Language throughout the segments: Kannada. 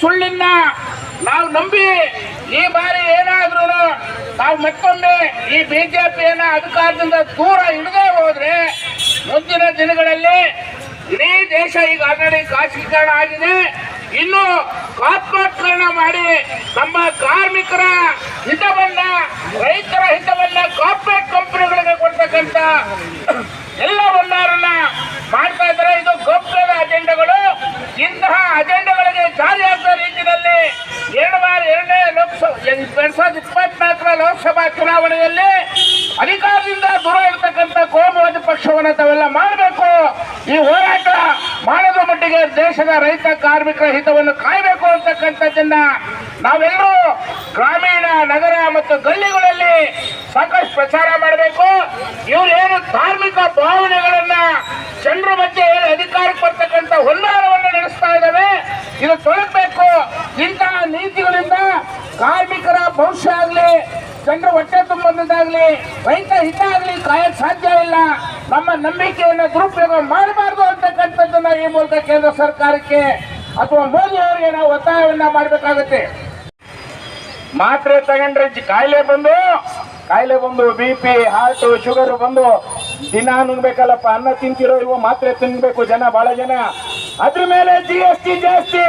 ಸುಳ್ಳಿನ ನಾವು ನಂಬಿ ಈ ಬಾರಿ ಏನಾದ್ರೂ ನಾವು ಮತ್ತೊಮ್ಮೆ ಈ ಬಿಜೆಪಿಯನ್ನ ಅಧಿಕಾರದಿಂದ ದೂರ ಹಿಡದೆ ಹೋದ್ರೆ ಮುಂದಿನ ದಿನಗಳಲ್ಲಿ ಇಡೀ ದೇಶ ಈಗ ಆಲ್ರೆಡಿ ಖಾಸಗೀಕರಣ ಆಗಿದೆ. ಇನ್ನು ಕಾರ್ಪೊರೇಟ್ಕರಣ ಮಾಡಿ ನಮ್ಮ ಕಾರ್ಮಿಕರ ಹಿತವನ್ನ, ರೈತರ ಹಿತವನ್ನ ಕಾರ್ಪೊರೇಟ್ ಕಂಪನಿಗಳಿಗೆ ಕೊಡ್ತಕ್ಕಂತ ಎಲ್ಲ ಬಂದಾರನ್ನ ಮಾಡ್ತಾ ಎರಡ್ ಸಾವಿರದ ಇಪ್ಪತ್ನಾಲ್ಕರ ಲೋಕಸಭಾ ಚುನಾವಣೆಯಲ್ಲಿ ಅಧಿಕಾರದಿಂದ ದೂರ ಇರತಕ್ಕಂಥ ಕೋಮುವಾದಿ ಪಕ್ಷವನ್ನು ತಾವೆಲ್ಲ ಮಾಡಬೇಕು. ಈ ಹೋರಾಟ ಮಾಡದ ಮಟ್ಟಿಗೆ ದೇಶದ ರೈತ ಕಾರ್ಮಿಕರ ಹಿತವನ್ನು ಕಾಯಬೇಕು ಅಂತಕ್ಕಂಥದ್ದನ್ನ ನಾವೆಲ್ಲರೂ ಗ್ರಾಮೀಣ, ನಗರ ಮತ್ತು ಗಲ್ಲಿಗಳಲ್ಲಿ ಸಾಕಷ್ಟು ಪ್ರಚಾರ ಮಾಡಬೇಕು. ಇವರೇನು ಧಾರ್ಮಿಕ ಭಾವನೆಗಳನ್ನ ಜನರ ಮಧ್ಯೆ ಏನು ಅಧಿಕಾರಕ್ಕೆ ಬರ್ತಕ್ಕಂಥ ಹೊನ್ನಾರವನ್ನು ನಡೆಸ್ತಾ ಇದ್ದಾವೆ. ಇದು ನೀತಿಗಳಿಂದ ಕಾರ್ಮಿಕರ ಭವಿಷ್ಯ ಆಗಲಿ, ಜನರು ಹೊಟ್ಟೆ ತುಂಬದಾಗಲಿ ರೈತ ಹಿತ ಆಗಲಿ ಕಾಯಕ್ ಸಾಧ್ಯ ಇಲ್ಲ. ನಮ್ಮ ನಂಬಿಕೆಯನ್ನು ದುರುಪಯೋಗ ಮಾಡಬಾರ್ದು ಅಂತಕ್ಕಂಥದ್ದನ್ನ ಈ ಮೂಲಕ ಕೇಂದ್ರ ಸರ್ಕಾರಕ್ಕೆ ಅಥವಾ ಮೋದಿ ಅವರಿಗೆ ನಾವು ಒತ್ತಾಯವನ್ನ ಮಾಡಬೇಕಾಗುತ್ತೆ. ಮಾತ್ರೆ ತಗೊಂಡ್ರೆ ಕಾಯಿಲೆ ಬಂದು ಕಾಯಿಲೆ ಬಂದು ಬಿ ಪಿ, ಹಾರ್ಟ್, ಶುಗರ್ ಬಂದು ದಿನ ನುಂಗ್ಬೇಕಲ್ಲಪ್ಪ ಅನ್ನ ತಿಂತಿರೋ ಇವು ಮಾತ್ರೆ ತಿನ್ಬೇಕು ಜನ ಬಹಳ ಜನ. ಅದ್ರ ಮೇಲೆ ಜಿ ಎಸ್ ಟಿ ಜಾಸ್ತಿ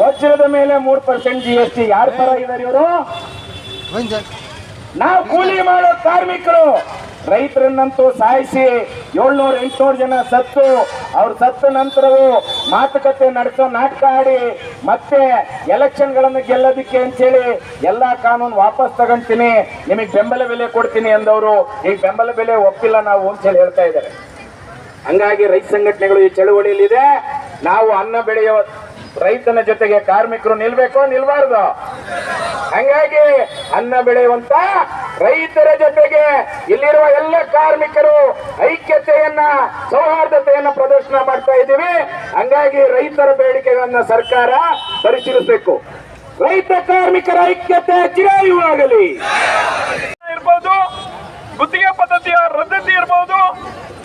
ವಜ್ರದ ಮೇಲೆ ಮೂರ್ ಪರ್ಸೆಂಟ್ ಜಿ ಎಸ್ ಟಿ ಯಾರ ಪರ ಇದಾರೆ ಇವರು? ನಾವು ಕೂಲಿ ಮಾಡೋ ಕಾರ್ಮಿಕರು. ರೈತರನ್ನಂತೂ ಸಾಯಿಸಿ ಏಳ್ನೂರ ಎಂಟ್ನೂರು ಜನ ಸತ್ತು, ಅವ್ರು ಸತ್ತ ನಂತರವೂ ಮಾತುಕತೆ ನಡೆಸೋ ನಾಟಕ ಆಡಿ ಮತ್ತೆ ಎಲೆಕ್ಷನ್ಗಳನ್ನು ಗೆಲ್ಲೋದಿಕ್ಕೆ ಅಂತೇಳಿ ಎಲ್ಲಾ ಕಾನೂನು ವಾಪಸ್ ತಗೊಂತೀನಿ, ನಿಮಗೆ ಬೆಂಬಲ ಬೆಲೆ ಕೊಡ್ತೀನಿ ಅಂದವರು, ಈ ಬೆಂಬಲ ಬೆಲೆ ಒಪ್ಪಿಲ್ಲ ನಾವು ಅಂತೇಳಿ ಹೇಳ್ತಾ ಇದ್ದಾರೆ. ಹಂಗಾಗಿ ರೈತ ಸಂಘಟನೆಗಳು ಈ ಚಳುವಳಿಯಲ್ಲಿದೆ, ನಾವು ಅನ್ನ ಬೆಳೆಯೋ ರೈತನ ಜೊತೆಗೆ ಕಾರ್ಮಿಕರು ನಿಲ್ಬೇಕು, ನಿಲ್ಬಾರ್ದು. ಹಂಗಾಗಿ ಅನ್ನ ಬೆಳೆಯುವಂತ ರೈತರ ಜೊತೆಗೆ ಇಲ್ಲಿರುವ ಎಲ್ಲ ಕಾರ್ಮಿಕರು ಐಕ್ಯತೆಯನ್ನ, ಸೌಹಾರ್ದತೆಯನ್ನ ಪ್ರದರ್ಶನ ಮಾಡ್ತಾ ಇದ್ದೀವಿ. ಹಂಗಾಗಿ ರೈತರ ಬೇಡಿಕೆಗಳನ್ನ ಸರ್ಕಾರ ಪರಿಶೀಲಿಸಬೇಕು. ರೈತ ಕಾರ್ಮಿಕರ ಐಕ್ಯತೆ ಚಿರಾಯುವಾಗಲಿ. ಇರ್ಬೋದು, ಗುತ್ತಿಗೆ ಪದ್ಧತಿಯ ರದ್ದತಿ ಇರ್ಬೋದು,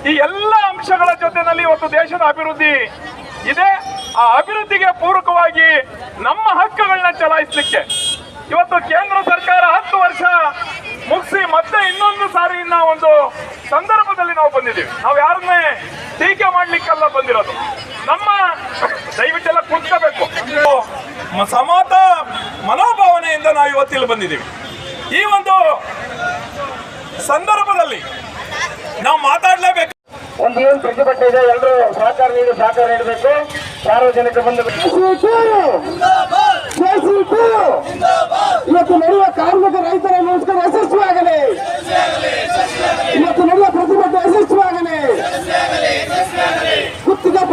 ಈ ಎಲ್ಲ ಅಂಶಗಳ ಜೊತೆನಲ್ಲಿ ಇವತ್ತು ದೇಶದ ಅಭಿವೃದ್ಧಿ ಇದೆ. ಆ ಅಭಿವೃದ್ಧಿಗೆ ಪೂರಕವಾಗಿ ನಮ್ಮ ಹಕ್ಕುಗಳನ್ನ ಚಲಾಯಿಸಲಿಕ್ಕೆ ಇವತ್ತು ಕೇಂದ್ರ ಸರ್ಕಾರ ಹತ್ತು ವರ್ಷ ಮುಗಿಸಿ ಮತ್ತೆ ಇನ್ನೊಂದು ಸಾರಿ ಇನ್ನ ಒಂದು ಸಂದರ್ಭದಲ್ಲಿ ನಾವು ಬಂದಿದ್ದೀವಿ. ನಾವು ಯಾರನ್ನೇ ಟೀಕೆ ಮಾಡ್ಲಿಕ್ಕೆಲ್ಲ ಬಂದಿರೋದು. ನಮ್ಮ ದಯವಿಟ್ಟೆಲ್ಲ ಕುಂತ್ಕೋಬೇಕು. ಮ- ಸಮಾತ ಮನೋಭಾವನೆಯಿಂದ ನಾವು ಇವತ್ತಿಲ್ಲಿ ಬಂದಿದ್ದೀವಿ. ಈ ಒಂದು ಸಂದರ್ಭದಲ್ಲಿ ನಾವು ಮಾತಾಡಲೇಬೇಕು. ಒಂದು ಏನು ಪ್ರತಿಭಟನೆ ಇದೆ. ಎಲ್ಲರೂ ಸಹಕಾರ ನೀಡಿ ಸಹಕಾರ ನೀಡಬೇಕು. ಸಾರ್ವಜನಿಕ ಬಂಧು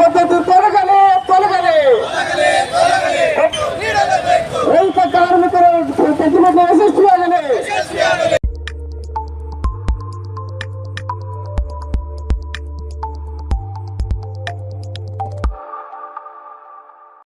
পদ্ধতি করে